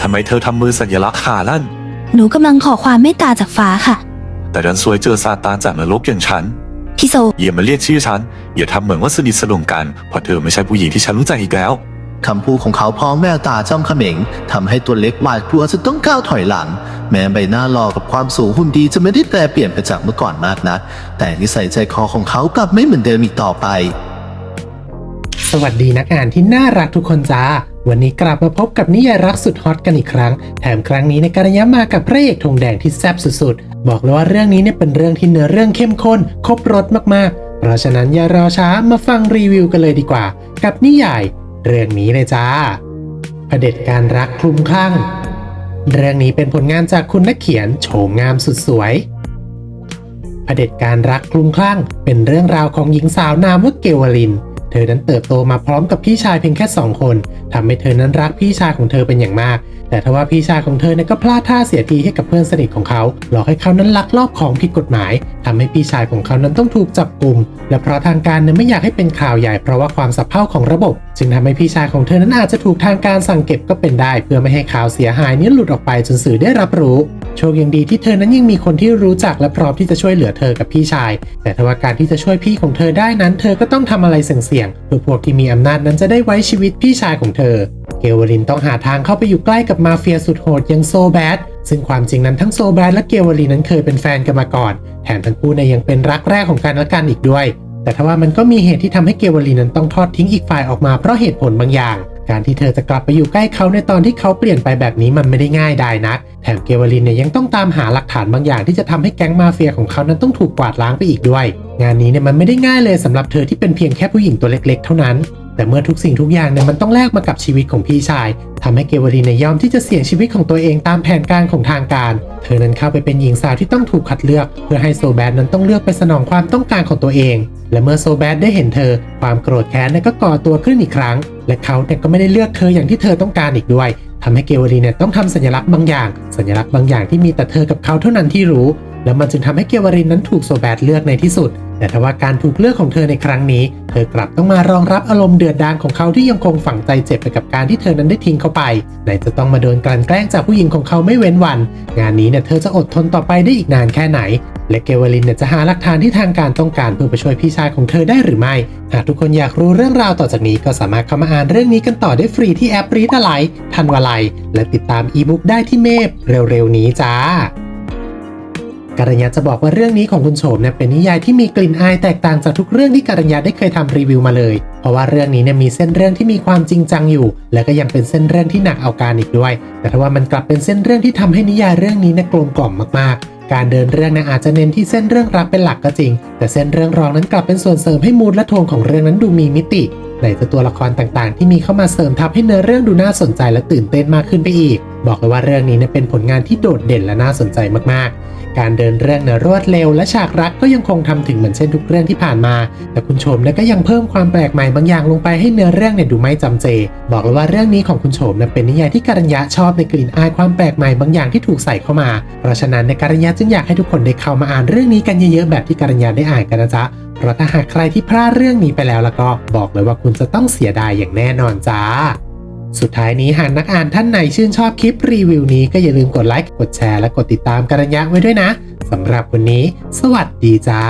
ทำไมเธอทำมือสัญลักษณ์ขาลั่น หนูกำลังขอความเมตตาจากฟ้าค่ะ แต่ดันซวยเจอซาตานจากนรกอย่างฉัน พี่โซ อย่ามาเรียกชื่อฉัน อย่าทำเหมือนว่าสนิทสนมกันเพราะเธอไม่ใช่ผู้หญิงที่ฉันรู้จักอีกแล้ว คำพูดของเขาพร้อมแววตาจ้องเขม็งทำให้ตัวเล็กหวาดกลัวจนต้องก้าวถอยหลัง แม้ใบหน้าหล่อกับความสูงหุ่นดีจะไม่ได้แปรเปลี่ยนไปจากเมื่อก่อนมากนัก แต่นิสัยใจคอของเขากลับไม่เหมือนเดิมอีกต่อไป สวัสดีนักอ่านที่น่ารักทุกคนจ้า วันนี้กลับมาพบกับนิยายรักสุดฮอตกันอีกครั้ง แถมครั้งนี้ในการยะมากับพระเอกธงแดงที่แซ่บสุดๆ บอกเลยว่าเรื่องนี้เนี่ยเป็นเรื่องที่เนื้อเรื่องเข้มข้น ครบรสมากๆ เพราะฉะนั้นอย่ารอช้ามาฟังรีวิวกันเลยดีกว่า กับนิยาย เรื่องนี้เลยจ้าเผด็จการรักคลุมคลั่ง เรื่องนี้เป็นผลงานจากคุณนักเขียนโฉมงามสุดสวยเผด็จการรักคลุมคลั่ง เป็นเรื่องราวของหญิงสาวนามว่าเกวลิน เธอนั้นเติบโตมาพร้อมกับพี่ชายเพียงแค่สองคนทำให้เธอนั้นรักพี่ชายของเธอเป็นอย่างมาก แต่ทว่าพี่ชายของเธอเนี่ยก็พลาดท่าเสียทีให้กับเพื่อนสนิทของเขา หลอกให้เขานั้นลักลอบของผิดกฎหมายทำให้พี่ชายของเขานั้นต้องถูกจับกลุ่ม และเพราะทางการเนี่ยไม่อยากให้เป็นข่าวใหญ่เพราะว่าความสับเพร่าของระบบ จึงทำให้พี่ชายของเธอนั้นอาจจะถูกทางการสั่งเก็บก็เป็นได้ เพื่อไม่ให้ข่าวเสียหายนี้หลุดออกไปจนสื่อได้รับรู้โชคยังดีที่เธอนั้นยังมีคนที่รู้จักและพร้อมที่จะช่วยเหลือเธอกับพี่ชาย แต่ทว่าการที่จะช่วยพี่ของเธอได้นั้น เธอก็ต้องทำอะไรเสี่ยงๆเพื่อพวกที่มีอำนาจนั้นจะได้ไว้ชีวิตพี่ชายของเธอ เกวลินต้องหาทางเข้าไปอยู่ใกล้กับมาเฟียสุดโหดอย่างโซแบดซึ่งความจริงนั้นทั้งโซแบดและเกวลินนั้นเคยเป็นแฟนกันมาก่อน แถมทั้งคู่นยยังเป็นรักแรกของกันและกันอีกด้วยแต่ทว่ามันก็มีเหตุที่ทำให้เกวลีนั้นต้องทอดทิ้งอีกฝ่ายออกมาเพราะเหตุผลบางอย่าง การที่เธอจะกลับไปอยู่ใกล้เขาในตอนที่เขาเปลี่ยนไปแบบนี้มันไม่ได้ง่ายได้นัก แถมเกวลินเนี่ยยังต้องตามหาหลักฐานบางอย่างที่จะทำให้แก๊งมาเฟียของเขานั้นต้องถูกกวาดล้างไปอีกด้วย งานนี้เนี่ยมันไม่ได้ง่ายเลยสำหรับเธอที่เป็นเพียงแค่ผู้หญิงตัวเล็ก ๆ เท่านั้นแต่เมื่อทุกสิ่งทุกอย่างเนี่ยมันต้องแลกมากับชีวิตของพี่ชายทำให้เกวลีเนี่ยยอมที่จะเสี่ยงชีวิตของตัวเองตามแผนการของทางการ เธอนั้นเข้าไปเป็นหญิงสาวที่ต้องถูกคัดเลือก เพื่อให้โซแบดนั้นต้องเลือกไปสนองความต้องการของตัวเอง และเมื่อโซแบดได้เห็นเธอ ความโกรธแค้นก็ก่อตัวขึ้นอีกครั้ง และเขาเนี่ยก็ไม่ได้เลือกเธออย่างที่เธอต้องการอีกด้วยทำให้เกวลีเนี่ยต้องทำสัญลักษณ์บางอย่าง สัญลักษณ์บางอย่างที่มีแต่เธอกับเขาเท่านั้นที่รู้ แล้วมันจึงทำให้เกวรินนั้นถูกโซแบดเลือกในที่สุด แต่ทว่าการถูกเลือกของเธอในครั้งนี้ เธอกลับต้องมารองรับอารมณ์เดือดดาลของเขาที่ยังคงฝังใจเจ็บไปกับการที่เธอนั้นได้ทิ้งเขาไปไหนจะต้องมาโดนกลั่นแกล้งจากผู้หญิงของเขาไม่เว้นวัน งานนี้เนี่ยเธอจะอดทนต่อไปได้อีกนานแค่ไหน และเกวลินเนี่ยจะหาหลักฐานที่ทางการต้องการเพื่อไปช่วยพี่ชายของเธอได้หรือไม่ หากทุกคนอยากรู้เรื่องราวต่อจากนี้ก็สามารถเข้ามาอ่านเรื่องนี้กันต่อได้ฟรีที่แอปรีดอะไรทันวาไลและติดตามอีบุ๊กได้ที่เมพเร็วๆนี้จ้า การัญญาจะบอกว่าเรื่องนี้ของคุณโฉมเนี่ยเป็นนิยายที่มีกลิ่นอายแตกต่างจากทุกเรื่องที่การัญญาได้เคยทำรีวิวมาเลย เพราะว่าเรื่องนี้เนี่ยมีเส้นเรื่องที่มีความจริงจังอยู่ และก็ยังเป็นเส้นเรื่องที่หนักเอาการอีกด้วย แต่ถ้าว่ามันกลับเป็นเส้นเรื่องที่ทำให้นิยายเรื่องนี้เนี่ยกลมกล่อมมากๆการเดินเรื่องเนี่ยอาจจะเน้นที่เส้นเรื่องรักเป็นหลักก็จริง แต่เส้นเรื่องรองนั้นกลับเป็นส่วนเสริมให้มูดและโทนของเรื่องนั้นดูมีมิติ ไหนจะตัวละครต่างๆ ที่มีเข้ามาเสริมทับให้เนื้อเรื่องดูน่าสนใจและตื่นเต้นมากขึ้นไปอีก บอกเลยว่าเรื่องนี้เนี่ยเป็นผลงานที่โดดเด่นและน่าสนใจมากๆ การเดินเรื่องเนี่ยรวดเร็วและฉากรักก็ยังคงทำถึงเหมือนเช่นทุกเรื่องที่ผ่านมา แต่คุณชมเนี่ยก็ยังเพิ่มความแปลกใหม่บางอย่างลงไปให้เนื้อเรื่องเนี่ยดูไม่จำเจ บอกเลยว่าเรื่องนี้ของคุณโฉมเนี่ยเป็นนิยายที่การัญญาชอบในกลิ่นอายความแปลกใหม่บางอย่างที่ถูกใส่เข้ามา เพราะฉะนั้นในการัญญาจึงอยากให้ทุกคนได้เข้ามาอ่านเรื่องนี้กันเยอะๆแบบที่การัญญาได้อ่านกันนะจ๊ะ เพราะถ้าหากใครที่พลาดเรื่องนี้ไปแล้วแล้วก็บอกเลยว่าคุณจะต้องเสียดายอย่างแน่นอนจ้า สุดท้ายนี้หากนักอ่านท่านไหนชื่นชอบคลิปรีวิวนี้ก็อย่าลืมกดไลค์ กดแชร์ และกดติดตามกัรัญญาไว้ด้วยนะสำหรับวันนี้ สวัสดีจ้า